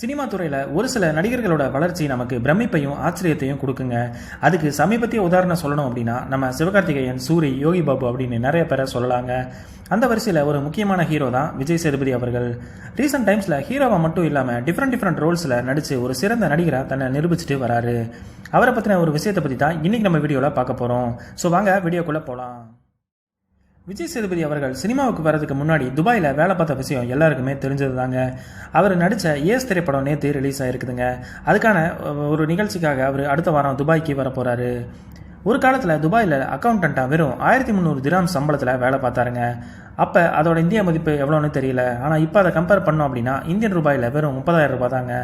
Cinema துறையில் ஒரு சில நடிகர்களோட வளர்ச்சி நமக்கு பிரமிப்பையும் ஆச்சரியத்தையும் கொடுக்குங்க. அதுக்கு சமீபத்திய உதாரணம் சொல்லணும் அப்படின்னா நம்ம சிவகார்த்திகேயன் சூரி யோகி பாபு அப்படின்னு நிறைய பேரை சொல்லலாங்க. அந்த வரிசையில் ஒரு முக்கியமான ஹீரோ தான் விஜய் சேதுபதி அவர்கள். ரீசெண்ட் டைம்ஸில் ஹீரோவாக மட்டும் இல்லாமல் டிஃப்ரெண்ட் டிஃப்ரெண்ட் ரோல்ஸில் நடித்து ஒரு சிறந்த நடிகராக தன்னை நிரூபிச்சுட்டு வராரு. அவரை பற்றின ஒரு விஷயத்தை பற்றி தான் இன்றைக்கி நம்ம வீடியோவில் பார்க்க போகிறோம் ஸோ வாங்க வீடியோக்குள்ளே போகலாம் விஜய் சேதுபதி அவர்கள் சினிமாவுக்கு வரதுக்கு முன்னாடி துபாயில் வேலை பார்த்த விஷயம் எல்லாருக்குமே தெரிஞ்சது தாங்க அவர் நடித்த ஏஸ் திரைப்படம் நேற்று ரிலீஸ் ஆகிருக்குதுங்க அதுக்கான ஒரு நிகழ்ச்சிக்காக அவர் அடுத்த வாரம் துபாய்க்கு வர போகிறாரு ஒரு காலத்தில் துபாயில் அக்கௌண்டண்ட்டாக வெறும் ஆயிரத்தி முந்நூறு திராம் சம்பளத்தில் வேலை பார்த்தாருங்க. அப்போ அதோட இந்திய மதிப்பு எவ்வளோன்னு தெரியல. ஆனால் இப்போ அதை கம்பேர் பண்ணோம் அப்படின்னா இந்தியன் ரூபாயில் வெறும் முப்பதாயிரம் ரூபாய் தாங்க.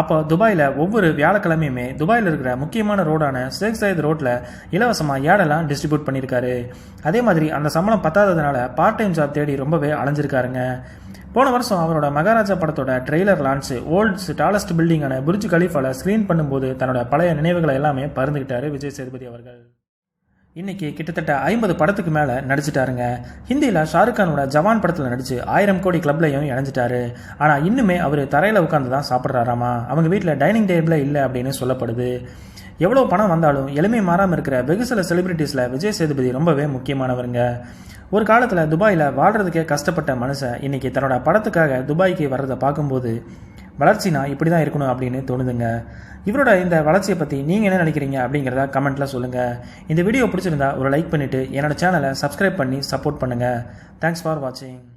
அப்போ துபாயில் ஒவ்வொரு வியாழக்கிழமையுமே துபாயில் இருக்கிற முக்கியமான ரோடான ஷேக் சயத் ரோட்டில் இலவசமாக ஏடெல்லாம் டிஸ்ட்ரிபியூட் பண்ணியிருக்காரு. அதே மாதிரி அந்த சம்பளம் பத்தாததுனால பார்ட் டைம் ஜாப் தேடி ரொம்பவே அலைஞ்சிருக்காருங்க. போன வருஷம் அவரோட மகாராஜா படத்தோட ட்ரெய்லர் லான்ச் ஓல்ட்ஸ் டாலஸ்ட் பில்டிங்கான புர்ஜ் கலீஃபால ஸ்க்ரீன் பண்ணும்போது தன்னோட பழைய நினைவுகளை எல்லாமே பறந்துக்கிட்டாரு விஜய் சேதுபதி அவர்கள். இன்னைக்கு கிட்டத்தட்ட ஐம்பது படத்துக்கு மேலே நடிச்சிட்டாருங்க. ஹிந்தியில் ஷாருக் கானோட ஜவான் படத்தில் நடிச்சு ஆயிரம் கோடி கிளப்லையும் இணைஞ்சிட்டாரு. ஆனால் இன்னுமே அவர் தரையில் உட்காந்து தான் சாப்பிட்றாராமா? அவங்க வீட்டில் டைனிங் டேபிளே இல்லை அப்படின்னு சொல்லப்படுது. எவ்வளோ பணம் வந்தாலும் எளிமை மாறாமல் இருக்கிற வெகு சில செலிபிரிட்டிஸில் விஜய் சேதுபதி ரொம்பவே முக்கியமானவருங்க. ஒரு காலத்தில் துபாயில் வாழ்கிறதுக்கே கஷ்டப்பட்ட மனுஷன் இன்னைக்கு தன்னோட படத்துக்காக துபாய்க்கு வர்றதை பார்க்கும்போது வளர்ச்சினா இப்படி தான் இருக்கணும் அப்படின்னு தோணுதுங்க. இவரோட இந்த வளர்ச்சியை பற்றி நீங்கள் என்ன நினைக்கிறீங்க அப்படிங்கிறத கமெண்ட்டில் சொல்லுங்கள் இந்த வீடியோ பிடிச்சிருந்தா ஒரு லைக் பண்ணிவிட்டு என்னோட சேனலை சப்ஸ்கிரைப் பண்ணி சப்போர்ட் பண்ணுங்கள் தேங்க்ஸ் ஃபார் வாட்சிங்